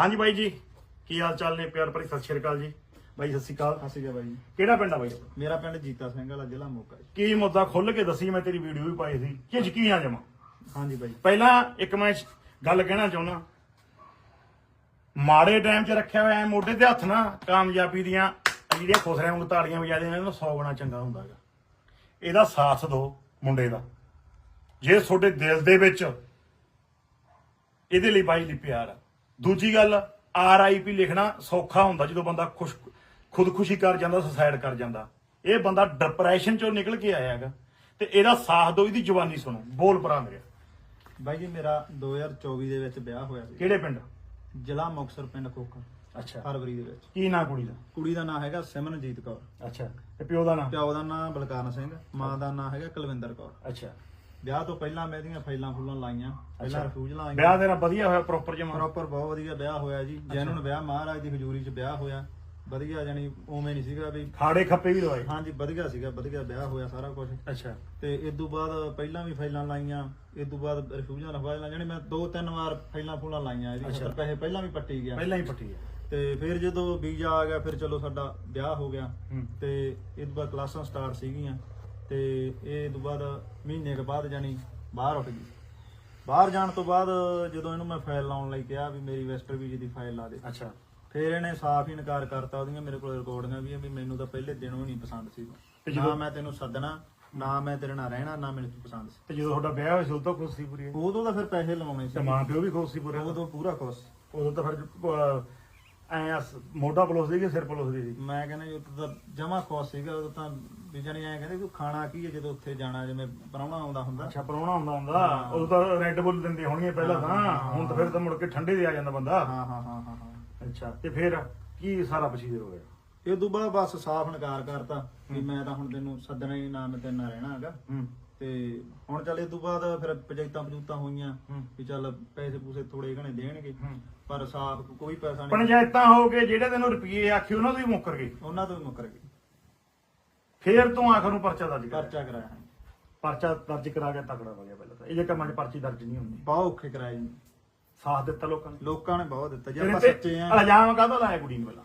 ਹਾਂਜੀ ਬਾਈ ਜੀ ਕੀ ਹਾਲ ਚਾਲ ਨੇ ਪਿਆਰ ਭਰੀ ਸਤਿ ਸ਼੍ਰੀ ਅਕਾਲ ਜੀ। ਬਾਈ ਸਤਿ ਸ਼੍ਰੀ ਅਕਾਲ। ਸਤਿ ਸ਼੍ਰੀ ਅਕਾਲ ਬਾਈ ਜੀ। ਕਿਹੜਾ ਪਿੰਡ ਆ ਬਾਈ? ਮੇਰਾ ਪਿੰਡ ਜੀਤਾ ਸਿੰਘ ਵਾਲਾ ਜ਼ਿਲ੍ਹਾ ਮੋਗਾ ਜੀ। ਕੀ ਮੁੱਦਾ ਖੁੱਲ ਕੇ ਦੱਸੀ ਮੈਂ ਤੇਰੀ ਵੀਡੀਓ ਵੀ ਪਾਈ ਸੀ। ਕਿ ਯਕੀਨ ਆ ਜਾਵਾਂ ਹਾਂਜੀ ਬਾਈ। ਪਹਿਲਾਂ ਇੱਕ ਮੈਂ ਸ਼- ਗੱਲ ਕਹਿਣਾ ਚਾਹੁੰਦਾ। ਮਾੜੇ ਟਾਈਮ 'ਚ ਰੱਖਿਆ ਹੋਇਆ ਐ ਮੋਢੇ ਤੇ ਹੱਥ ਨਾ ਕਾਮਯਾਬੀ ਦੀਆਂ ਜਿਹੜੀਆਂ ਖੁਸਰਿਆਂ ਨੂੰ ਤਾੜੀਆਂ ਵਜਾਦੇ ਨੇ ਇਹਨਾਂ 100 ਗੁਣਾ ਚੰਗਾ ਹੁੰਦਾ ਹੈਗਾ। ਇਹਦਾ ਸਾਥ ਦਿਓ ਮੁੰਡੇ ਦਾ। ਜੇ ਤੁਹਾਡੇ ਦਿਲ ਦੇ ਵਿੱਚ ਇਹਦੇ ਲਈ ਬਾਈ ਲਈ ਪਿਆਰ ਆ ਦੂਜੀ ਗੱਲ ਆਰ ਆਈ ਪੀ ਲਿਖਣਾ ਸੌਖਾ ਹੁੰਦਾ ਜਦੋਂ ਬੰਦਾ ਖੁਸ਼ ਖੁਦਕੁਸ਼ੀ ਕਰ ਜਾਂਦਾ ਸੁਸਾਇਡ ਕਰ ਜਾਂਦਾ। ਇਹ ਬੰਦਾ ਡਿਪਰੈਸ਼ਨ ਚੋਂ ਨਿਕਲ ਕੇ ਆਇਆ ਹੈਗਾ। ਤੇ ਇਹਦਾ ਸਾਥ ਦਿਓ ਇਹਦੀ ਜਵਾਨੀ ਸੁਣੋ। ਬੋਲ ਭਰਾ ਮੇਰੇ। ਬਾਈ ਜੀ ਮੇਰਾ 2024 ਦੇ ਵਿੱਚ ਵਿਆਹ ਹੋਇਆ ਸੀ। ਕਿਹੜੇ ਪਿੰਡ? ਜ਼ਿਲ੍ਹਾ ਮੁਕਤਸਰ ਪਿੰਡ ਖੋਖਾ ਅੱਛਾ। ਫਰਵਰੀ ਦੇ ਵਿੱਚ। ਕੀ ਨਾਂ ਕੁੜੀ ਦਾ? ਕੁੜੀ ਦਾ ਨਾਮ ਹੈਗਾ ਸਿਮਰਨਜੀਤ ਕੌਰ। ਅੱਛਾ। ਤੇ ਪਿਓ ਦਾ ਨਾਂ? ਪਿਓ ਦਾ ਨਾਮ ਬਲਕਾਰਨ ਸਿੰਘ ਮਾਂ ਦਾ ਨਾਮ ਹੈਗਾ ਕੁਲਵਿੰਦਰ ਕੌਰ। ਅੱਛਾ। ਵਿਆਹ ਤੋਂ ਪਹਿਲਾਂ ਮੈਂ ਇਹਦੀਆਂ ਫਾਈਲਾਂ ਫੁੱਲਾਂ ਲਾਈਆਂ ਪਹਿਲਾਂ ਅੱਛਾ। ਰਫੂਜ ਲਾਈਆਂ। ਵਿਆਹ ਤੇਰਾ ਵਧੀਆ ਹੋਇਆ ਪ੍ਰੋਪਰ ਜਮਾ। ਪ੍ਰੋਪਰ ਬਹੁਤ ਵਧੀਆ ਵਿਆਹ ਹੋਇਆ ਜੀ। ਜੈਨੂਨ ਵਿਆਹ ਮਹਾਰਾਜ ਦੀ ਹਜ਼ੂਰੀ 'ਚ ਵਿਆਹ ਹੋਇਆ। ਵਧੀਆ ਜਾਨੀ ਉਵੇਂ ਨਹੀਂ ਸੀਗਾ ਵੀ ਖਾੜੇ ਖੱਪੇ ਵੀ ਦਵਾਏ ਹਾਂਜੀ ਵਧੀਆ ਸੀਗਾ ਵਧੀਆ ਵਿਆਹ ਹੋਇਆ ਸਾਰਾ ਕੁਝ ਅੱਛਾ। ਤੇ ਇਸ ਤੋਂ ਬਾਅਦ ਪਹਿਲਾਂ ਵੀ ਫਾਈਲਾਂ ਲਾਈਆਂ ਇਸ ਤੋਂ ਬਾਅਦ ਰਿਫਿਊਜ਼ਾਂ ਲਖਵਾ ਲਾਈਆਂ ਜਾਣੀ ਮੈਂ ਦੋ ਤਿੰਨ ਵਾਰ ਫਾਈਲਾਂ ਫੂਲਾਂ ਲਾਈਆਂ ਇਹਦੀ ਅੱਛਾ। ਖਾਤਰ ਪੈਸੇ ਪਹਿਲਾਂ ਵੀ ਪੱਟੀ ਗਿਆ। ਪਹਿਲਾਂ ਹੀ ਪੱਟੀ ਹੈ ਤੇ ਫਿਰ ਜਦੋਂ ਵੀਜ਼ਾ ਆ ਗਿਆ ਫਿਰ ਚਲੋ ਸਾਡਾ ਵਿਆਹ ਹੋ ਗਿਆ। ਤੇ ਇਸ ਤੋਂ ਬਾਅਦ ਕਲਾਸਾਂ ਸਟਾਰਟ ਸੀਗੀਆਂ। ਤੇ ਇਹ ਤੋਂ ਬਾਅਦ ਮਹੀਨੇ ਕੁ ਬਾਅਦ ਜਾਣੀ ਬਾਹਰ ਉੱਠ ਗਈ। ਬਾਹਰ ਜਾਣ ਤੋਂ ਬਾਅਦ ਜਦੋਂ ਇਹਨੂੰ ਮੈਂ ਫਾਈਲ ਲਾਉਣ ਲਈ ਕਿਹਾ ਵੀ ਮੇਰੀ ਵੈਸਟਰ ਵੀਜ਼ੇ ਦੀ ਫਾਈਲ ਲਾ ਦੇ। ਅੱਛਾ। ਫਿਰ ਇਹਨੇ ਸਾਫ਼ ਹੀ ਇਨਕਾਰ ਕਰਤਾ ਉਹਦੀਆਂ ਮੇਰੇ ਕੋਲ ਰਿਕਾਰਡਿੰਗਾਂ ਵੀ ਆ ਵੀ ਮੈਨੂੰ ਤਾਂ ਪਹਿਲੇ ਦਿਨੋਂ ਹੀ ਨਹੀਂ ਪਸੰਦ ਸੀ। ਤੇ ਨਾ ਜਦੋਂ- ਮੈਂ ਤੈਨੂੰ ਸੱਦਣਾ ਨਾ ਮੈਂ ਤੇਰੇ ਨਾਲ ਰਹਿਣਾ ਨਾ ਮੈਨੂੰ ਤੂੰ ਪਸੰਦ ਸੀ। ਤੇ ਜਦੋਂ ਤੁਹਾਡਾ ਵਿਆਹ ਹੋਇਆ ਸੀ ਉਦੋਂ ਤਾਂ ਖੁਸ਼ ਸੀ ਪੂਰੀ ਉਦੋਂ ਤਾਂ ਫਿਰ ਪੈਸੇ ਲਵਾਉਣੇ ਤੇ ਸੀ। ਮਾਂ ਪਿਓ ਵੀ ਖੁਸ਼ ਸੀ ਪੂਰੇ। ਉਦੋਂ ਪੂਰਾ ਖੁਸ਼ ਉਦੋਂ ਤਾਂ ਫਿਰ ਐ ਮੋਢਾ ਪਲੋਸਦੀ ਕਿ ਸਿਰ ਪਲੋਸਦੀ ਸੀ? ਮੈਂ ਕਹਿੰਦਾ ਜੀ ਉਦੋਂ ਤਾਂ ਜਮਾ ਖੁਸ਼ ਸੀਗਾ ਉਦੋਂ ਤਾਂ ਵੀ ਜਾਣੀ ਐ ਕਹਿੰਦੇ ਤੂੰ ਖਾਣਾ ਕੀ ਹੈ ਜਦੋਂ ਉੱਥੇ ਜਾਣਾ ਜਿਵੇਂ ਪ੍ਰਾਹੁਣਾ ਆਉਂਦਾ ਹੁੰਦਾ। ਅੱਛਾ ਪਰੋਣਾ ਹੁੰਦਾ। ਹੁੰਦਾ ਉਦੋਂ ਤਾਂ ਰੈੱਡ ਬੁੱਲ ਦਿੰਦੇ ਹੋਣਗੇ ਪਹਿਲਾਂ ਤਾਂ। ਹੁਣ ਤਾਂ ਫਿਰ ਤਾਂ ਮੁੜ ਕੇ ਠੰਡੇ ਦੇ ਆ ਜਾਂਦਾ ਬੰਦਾ। ਹਾਂ ਹਾਂ ਹਾਂ ਹਾਂ ਅੱਛਾ ਤੇ ਫਿਰ ਕੀ ਸਾਰਾ ਪਛੀਦੇ ਹੋ ਗਿਆ? ਇਹ ਤੋਂ ਬਾਅਦ ਬਸ ਸਾਫ਼ ਇਨਕਾਰ ਕਰਤਾ ਵੀ ਮੈਂ ਤਾਂ ਹੁਣ ਤੈਨੂੰ ਸੱਦਣਾ ਹੀ ਨਾ ਮੈਂ ਤੇਰੇ ਨਾਲ ਰਹਿਣਾ ਹੈਗਾ। ਹੂੰ। ਤੇ ਹੁਣ ਚੱਲ ਇਹ ਤੋਂ ਬਾਅਦ ਫਿਰ ਪੰਚਾਇਤਾਂ ਪਜੂਤਾਂ ਹੋਈਆਂ। ਵੀ ਚੱਲ ਪੈਸੇ ਪੂਸੇ ਥੋੜੇ ਘਣੇ ਦੇਣਗੇ। ਪਰ ਸਾਫ਼ ਕੋਈ ਪੈਸਾ ਨਹੀਂ। ਪੰਚਾਇਤਾਂ ਹੋ ਕੇ ਜਿਹੜੇ ਤੈਨੂੰ ਰੁਪਏ ਆਖੇ ਉਹਨਾਂ ਤੋਂ ਹੀ ਮੁੱਕਰ ਗਏ। ਉਹਨਾਂ ਤੋਂ ਵੀ ਮੁੱਕਰ ਗਏ। ਫੇਰ ਤੂੰ ਆਖਰ ਨੂੰ ਪਰਚਾ ਦਰਜ ਕਰ ਪਰਚਾ ਕਰਾਇਆ। ਪਰਚਾ ਦਰਜ ਕਰਾ ਕੇ ਤਕੜਾ ਹੋ ਗਿਆ ਪਹਿਲਾਂ ਤਾਂ। ਇਹ ਜੇ ਕੰਮਾਂ 'ਚ ਪਰਚੀ ਦਰਜ ਨਹੀਂ ਹੁੰਦੀ। ਬਹੁਤ ਔਖੇ ਕਰਾਏ ਜੀ। ਸਾਥ ਦਿੱਤਾ ਲੋਕਾਂ ਨੇ। ਲੋਕਾਂ ਨੇ ਬਹੁਤ ਦਿੱਤਾ ਜੇ। ਆਪਾਂ ਸੱਚੇ ਆ। ਇਲਜ਼ਾਮ ਕਾਹਦਾ ਲਾਇਆ ਕੁੜੀ ਨੂੰ ਪਹਿਲਾਂ?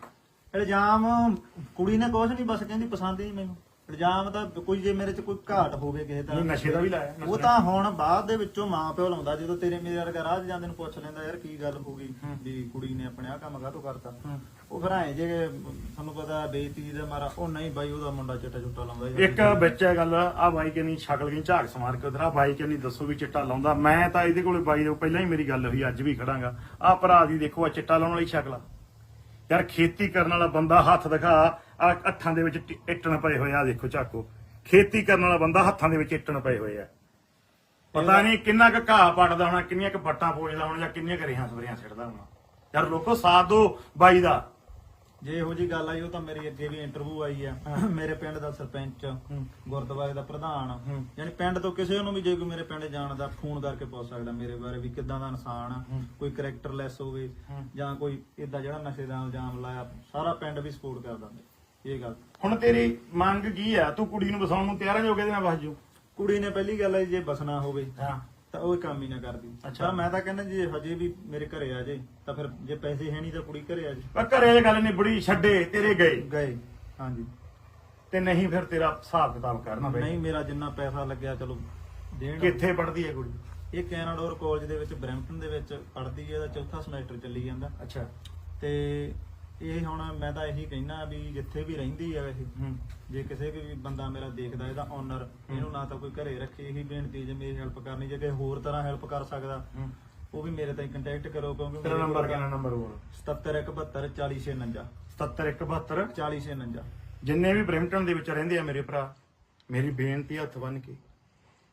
ਇਲਜ਼ਾਮ ਕੁੜੀ ਨੇ ਕੁਛ ਨਹੀਂ ਬਸ ਕਹਿੰਦੀ ਪਸੰਦ ਨਹੀਂ ਮੈਨੂੰ। ਇਲਜ਼ਾਮ ਤਾਂ ਕੋਈ ਜੇ ਮੇਰੇ ਚ ਕੋਈ ਘਾਟ ਹੋਵੇ ਕਿਸੇ ਨਹੀਂ ਤਰ੍ਹਾਂ ਨਸ਼ੇ ਦਾ ਵੀ ਲਾਇਆ ਉਹ ਤਾਂ ਹੁਣ ਬਾਅਦ ਦੇ ਵਿੱਚੋਂ ਮਾਂ ਪਿਓ ਲਾਉਂਦਾ ਜਦੋਂ ਤੇਰੇ ਮੇਰੇ ਵਰਗਾ ਰਾਹ 'ਚ ਜਾਂਦੇ ਨੂੰ ਪੁੱਛ ਲੈਂਦਾ ਯਾਰ ਕੀ ਗੱਲ ਹੋ ਗਈ? ਵੀ ਕੁੜੀ ਨੇ ਆਪਣੇ ਆ ਕੰਮ ਕਾਹਤੋਂ ਕਰਤਾ? ਹੂੰ। ਉਹ ਫਿਰ ਐ ਜੇ ਤੁਹਾਨੂੰ ਪਤਾ ਬੇਇੱਜ਼ਤੀ ਦਾ ਮਾਰਾ ਉਹ ਨਹੀਂ ਬਾਈ ਉਹਦਾ ਮੁੰਡਾ ਚਿੱਟਾ ਚੁੱਟਾ ਲਾਉਂਦਾ ਜੀ। ਇੱਕ ਵਿੱਚ ਹੈ ਗੱਲ ਆ ਬਾਈ ਕਹਿੰਦੀ ਸ਼ਕਲ ਕੀ ਝਾਕ ਸਮਾਰ ਕੇ ਉਧਰ ਆ ਬਾਈ ਕਹਿੰਦੀ ਦੱਸੋ ਵੀ ਚਿੱਟਾ ਲਾਉਂਦਾ। ਮੈਂ ਤਾਂ ਇਹਦੇ ਕੋਲੇ ਬਾਈ ਦੇ ਪਹਿਲਾਂ ਹੀ ਮੇਰੀ ਗੱਲ ਹੋਈ ਅੱਜ ਵੀ ਖੜਾਂਗਾ। ਆ ਭਰਾ ਦੀ ਦੇਖੋ ਆ ਚਿੱਟਾ ਲਾਉਣ ਵਾਲੀ ਸ਼ਕਲ ਆ। ਯਾਰ ਖੇਤੀ ਕਰਨ ਵਾਲਾ ਬੰਦਾ ਹੱਥ ਦਿਖਾ ਆ ਅੱਠਾਂ ਦੇ ਵਿੱਚ ਇੱਟਣ ਪਏ ਹੋਏ ਆ ਦੇਖੋ ਝਾਕੋ ਖੇਤੀ ਕਰਨ ਵਾਲਾ ਬੰਦਾ ਹੱਥਾਂ ਦੇ ਵਿੱਚ ਇੱਟਣ ਪਏ ਹੋਏ ਆ। ਪਤਾ ਨਹੀਂ ਕਿੰਨਾ ਕੁ ਘਾਹ ਪੱਟਦਾ ਹੋਣਾ ਕਿੰਨੀਆਂ ਕੁ ਬੱਟਾਂ ਪੋਜਦਾ ਹੋਣਾ ਜਾਂ ਕਿੰਨੀਆਂ ਕੁ ਰੇਹਾਂ ਸਪਰੇਆਂ ਸਿੱਟਦਾ ਹੋਣਾ। ਯਾਰ ਲੋਕੋ ਸਾਥ ਦੋ ਬਾਈ ਦਾ। ਜੇ ਇਹੋ ਜੀ ਗੱਲ ਆਈ ਉਹ ਤਾਂ ਮੇਰੀ ਅੱਗੇ ਵੀ ਇੰਟਰਵਿਊ ਆਈ ਆ। ਮੇਰੇ ਪਿੰਡ ਦਾ ਸਰਪੰਚ ਗੁਰਦੁਆਰੇ ਦਾ ਪ੍ਰਧਾਨ। ਹੂੰ। ਯਾਨੀ ਪਿੰਡ ਤੋਂ ਕਿਸੇ ਨੂੰ ਵੀ ਜੇ ਕੋਈ ਮੇਰੇ ਪਿੰਡ ਜਾਣ ਦਾ ਫੋਨ ਕਰਕੇ ਪੁੱਛ ਸਕਦਾ ਮੇਰੇ ਬਾਰੇ ਵੀ ਕਿੱਦਾਂ ਦਾ ਇਨਸਾਨ ਆ ਹੂੰ। ਕੋਈ ਕੈਰੈਕਟਰਲੈਸ ਹੋਵੇ ਹੂੰ। ਜਾਂ ਕੋਈ ਇਦਾਂ ਜਿਹੜਾ ਨਸ਼ੇ ਦਾ ਇਲਜ਼ਾਮ ਲਾਇਆ ਸਾਰਾ ਪਿੰਡ ਵੀ ਸਪੋਰਟ ਕਰਦਾ ਇਹ ਗੱਲ। ਹੁਣ ਤੇਰੀ ਮੰਗ ਕੀ ਆ? ਤੂੰ ਕੁੜੀ ਨੂੰ ਵਸਾਉਣ ਨੂੰ ਤਿਆਰ ਆ ਜੋਗੇ ਦੇ ਨਾਲ ਵਸ ਜੂ ਕੁੜੀ ਨੇ ਪਹਿਲੀ ਗੱਲ ਹੈ ਜੇ ਬਸਣਾ ਹੋਵੇ ਹਾਂ। ਤਾਂ ਉਹ ਕੰਮ ਹੀ ਨਾ ਕਰਦੀ। ਅੱਛਾ। ਮੈਂ ਤਾਂ ਕਹਿੰਦਾ ਜੇ ਹਜੇ ਵੀ ਮੇਰੇ ਘਰੇ ਆ ਜੇ ਤਾਂ ਫਿਰ ਜੇ ਪੈਸੇ ਹੈ ਨਹੀਂ ਤਾਂ ਕੁੜੀ ਘਰੇ ਆ ਜੇ। ਪਰ ਘਰੇ ਇਹ ਗੱਲ ਨਹੀਂ ਬੜੀ ਛੱਡੇ ਤੇਰੇ ਗਏ। ਗਏ ਹਾਂਜੀ। ਤੇ ਨਹੀਂ ਫਿਰ ਤੇਰਾ ਹਿਸਾਬ ਕਿਤਾਬ ਕਰਨਾ ਬਈ ਨਹੀਂ ਮੇਰਾ ਜਿੰਨਾ ਪੈਸਾ ਲੱਗਿਆ ਚਲੋ ਦੇਣ। ਕਿੱਥੇ ਪੜਦੀ ਹੈ ਕੁੜੀ? ਇਹ ਕੈਨਾਡੋਰ ਕਾਲਜ ਦੇ ਵਿੱਚ ਬਰੈਂਪਟਨ ਦੇ ਵਿੱਚ ਪੜ੍ਹਦੀ ਹੈ ਇਹਦਾ ਚੌਥਾ ਸਮੈਸਟਰ ਚੱਲੀ ਜਾਂਦਾ। ਅੱਛਾ। ਤੇ ਇਹ ਹੁਣ ਮੈਂ ਤਾਂ ਇਹੀ ਕਹਿਣਾ ਵੀ ਜਿੱਥੇ ਵੀ ਰਹਿੰਦੀ ਆ ਇਹ ਜੇ ਕਿਸੇ ਵੀ ਬੰਦਾ ਮੇਰਾ ਦੇਖਦਾ ਇਹਦਾ ਓਨਰ ਇਹਨੂੰ ਨਾ ਤਾਂ ਕੋਈ ਘਰੇ ਰੱਖੇ ਇਹੀ ਬੇਨਤੀ ਜੇ ਮੇਰੀ ਹੈਲਪ ਕਰਨੀ ਜੇ ਕਿਸੇ ਹੋਰ ਤਰ੍ਹਾਂ ਹੈਲਪ ਕਰ ਸਕਦਾ ਉਹ ਵੀ ਮੇਰੇ ਤਾਈਂ ਕੰਟੈਕਟ ਕਰੋ ਕਿਉਂਕਿ ਤੇਰਾ ਮੇਰੇ ਨੰਬਰ ਕੋਲ ਕਿੰਨਾ ਨੰਬਰ 77 4049 77172 4049 ਜਿੰਨੇ ਵੀ ਬ੍ਰਿਮਟਨ ਦੇ ਵਿੱਚ ਰਹਿੰਦੇ ਆ ਮੇਰੇ ਭਰਾ ਮੇਰੀ ਬੇਨਤੀ ਹੱਥ ਬੰਨ ਕੇ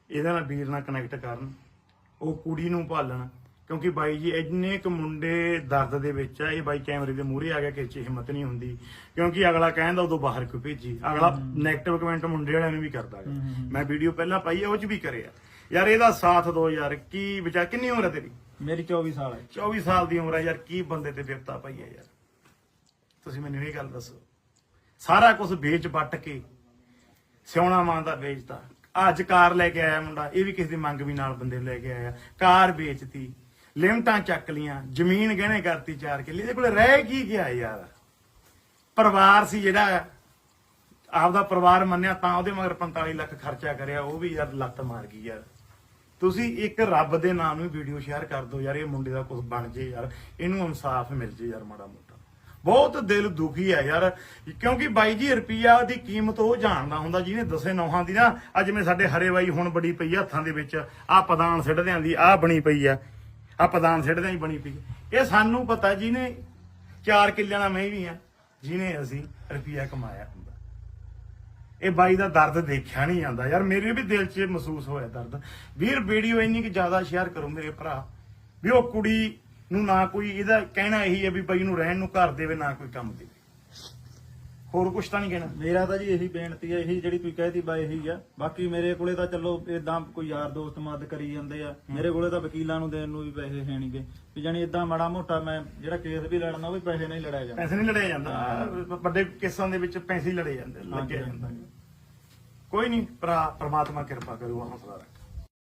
ਇਹਦੇ ਨਾਲ ਵੀਰ ਨਾਲ ਕਨੈਕਟ ਕਰਨ ਉਹ ਕੁੜੀ ਨੂੰ ਭਾਲਣ ਕਿਉਂਕਿ ਬਾਈ ਜੀ ਇੰਨੇ ਕੁ ਮੁੰਡੇ ਦਰਦ ਦੇ ਵਿੱਚ ਆ ਇਹ ਬਾਈ ਕੈਮਰੇ ਦੇ ਮੂਹਰੇ ਆ ਗਿਆ ਕਿਸੇ 'ਚ ਹਿੰਮਤ ਨਹੀਂ ਹੁੰਦੀ। ਕਿਉਂਕਿ ਅਗਲਾ ਕਹਿੰਦਾ ਉਦੋਂ ਬਾਹਰ ਕਿਉਂ ਭੇਜੀ। ਅਗਲਾ 네ਗੇਟਿਵ ਕਮੈਂਟ ਮੁੰਡੇ ਵਾਲਿਆਂ ਨੂੰ ਵੀ ਕਰਦਾ ਗਾ। ਮੈਂ ਵੀਡੀਓ ਪਹਿਲਾਂ ਪਾਈ ਆ ਉਹ 'ਚ ਵੀ ਕਰਿਆ। ਯਾਰ ਇਹਦਾ ਸਾਥ ਦੋ ਯਾਰ ਕੀ ਵਿਚਾਰ ਕਿੰਨੀ ਉਮਰ ਹੈ ਤੇਰੀ? ਮੇਰੀ 24 ਸਾਲ ਹੈ 24 ਸਾਲ ਦੀ ਉਮਰ ਹੈ ਯਾਰ ਕੀ ਬੰਦੇ ਤੇ ਵਿਪਤਾ ਪਈ ਹੈ ਯਾਰ। ਤੁਸੀਂ ਮੈਨੂੰ ਇਹ ਗੱਲ ਦੱਸੋ। ਸਾਰਾ ਕੁਝ ਵੇਚ ਵੱਟ ਕੇ ਸਿਉਣਾ ਮਾਂ ਦਾ ਵੇਚਤਾ ਅੱਜ ਕਾਰ ਲੈ ਕੇ ਆਇਆ ਮੁੰਡਾ ਇਹ ਵੀ ਕਿਸੇ ਦੀ ਮੰਗ ਵੀ ਨਾਲ ਬੰਦੇ ਲੈ ਕੇ ਆਇਆ। ਕਾਰ ਵੇਚਤੀ। ਲਿਮਟਾਂ ਚੱਕ ਲੀਆਂ, ਜ਼ਮੀਨ ਗਹਿਣੇ ਕਰਤੀ ਚਾਰ ਕਿੱਲੇ, ਇਹਦੇ ਕੋਲ ਰਹਿ ਕੀ ਗਿਆ ਯਾਰ? ਪਰਿਵਾਰ ਸੀ ਜਿਹੜਾ ਆਪਦਾ ਪਰਿਵਾਰ ਮੰਨਿਆ ਤਾਂ ਉਹਦੇ ਮਗਰ 45 ਲੱਖ ਖਰਚਾ ਕਰਿਆ, ਉਹ ਵੀ ਯਾਰ ਲੱਤ ਮਾਰ ਗਈ ਯਾਰ। ਤੁਸੀਂ ਇੱਕ ਰੱਬ ਦੇ ਨਾਮ ਨੂੰ ਵੀਡੀਓ ਸ਼ੇਅਰ ਕਰ ਦਿਓ ਯਾਰ, ਇਹ ਮੁੰਡੇ ਦਾ ਕੁਝ ਬਣ ਜੇ ਯਾਰ, ਇਹਨੂੰ ਇਨਸਾਫ ਮਿਲ ਜੇ ਯਾਰ ਮਾੜਾ ਮੋਟਾ। ਬਹੁਤ ਦਿਲ ਦੁਖੀ ਹੈ ਯਾਰ, ਕਿਉਂਕਿ ਬਾਈ ਜੀ ਰੁਪਈਆ ਦੀ ਕੀਮਤ ਉਹ ਜਾਣਦਾ ਹੁੰਦਾ ਜਿਹਨੇ ਦਸੇ ਨੌਹਾਂ ਦੀ ਨਾ, ਅੱਜ ਜਿਵੇਂ ਸਾਡੇ ਹਰੇ ਬਾਈ ਹੁਣ ਬੜੀ ਪਈ ਆ ਹੱਥਾਂ ਦੇ ਵਿੱਚ ਆ ਪਦਾਨ ਸਿੱਟਦਿਆਂ ਦੀ ਆ ਬਣੀ ਪਈ ਆ। ਆ ਪਦਾਨ ਸਿੱਟਦਿਆਂ ਹੀ ਬਣੀ ਪਈ ਇਹ ਸਾਨੂੰ ਪਤਾ ਜਿਹਨੇ ਚਾਰ ਕਿੱਲਿਆਂ ਦਾ ਮੈਂ ਵੀ ਆ, ਜਿਹਨੇ ਅਸੀਂ ਰੁਪਈਆ ਕਮਾਇਆ ਹੁੰਦਾ। ਇਹ ਬਾਈ ਦਾ ਦਰਦ ਦੇਖਿਆ ਨਹੀਂ ਜਾਂਦਾ। ਯਾਰ ਮੇਰੇ ਵੀ ਦਿਲ 'ਚ ਮਹਿਸੂਸ ਹੋਇਆ ਦਰਦ। ਵੀਰ, ਵੀਡੀਓ ਇੰਨੀ ਕਿ ਜ਼ਿਆਦਾ ਸ਼ੇਅਰ ਕਰੋ ਮੇਰੇ ਭਰਾ। ਵੀ ਉਹ ਕੁੜੀ ਨੂੰ ਨਾ ਕੋਈ ਇਹਦਾ ਕਹਿਣਾ ਇਹੀ ਹੈ ਵੀ ਬਾਈ ਨੂੰ ਰਹਿਣ ਨੂੰ ਘਰ ਦੇਵੇ, ਨਾ ਕੋਈ ਕੰਮ ਦੇਵੇ। ਹੋਰ ਕੁਛ ਤਾਂ ਨਹੀਂ ਕਹਿਣਾ। ਮੇਰਾ ਤਾਂ ਜੀ ਇਹੀ ਬੇਨਤੀ ਹੈ ਇਹੀ ਜਿਹੜੀ ਤੁਸੀਂ ਕਹਿਤੀ ਬਾ ਇਹੀ ਆ। ਬਾਕੀ ਮੇਰੇ ਕੋਲੇ ਤਾਂ ਚਲੋ ਇਦਾਂ ਕੋਈ ਯਾਰ ਦੋਸਤ ਮਦਦ ਕਰੀ ਜਾਂਦੇ ਆ। ਮੇਰੇ ਕੋਲੇ ਤਾਂ ਵਕੀਲਾਂ ਨੂੰ ਦੇਣ ਨੂੰ ਵੀ ਪੈਸੇ ਹੈ ਨਹੀਂਗੇ ਵੀ ਜਾਨੀ ਇਦਾਂ ਮਾੜਾ ਮੋਟਾ ਮੈਂ ਜਿਹੜਾ ਕੇਸ ਵੀ ਲੜਨਾ ਉਹ ਵੀ ਪੈਸੇ ਨਹੀਂ ਲੜਿਆ ਜਾਂਦਾ। ਪੈਸੇ ਨਹੀਂ ਲੜਿਆ ਜਾਂਦਾ। ਵੱਡੇ ਕੇਸਾਂ ਦੇ ਵਿੱਚ ਪੈਸੇ ਹੀ ਲੜੇ ਜਾਂਦੇ ਹਾਂਜੀ। ਜਾਂਦਾ ਕੋਈ ਨਹੀਂ ਭਰਾ ਪ੍ਰਮਾਤਮਾ ਕਿਰਪਾ ਕਰੂ ਹੌਸਲਾ ਰੱਖ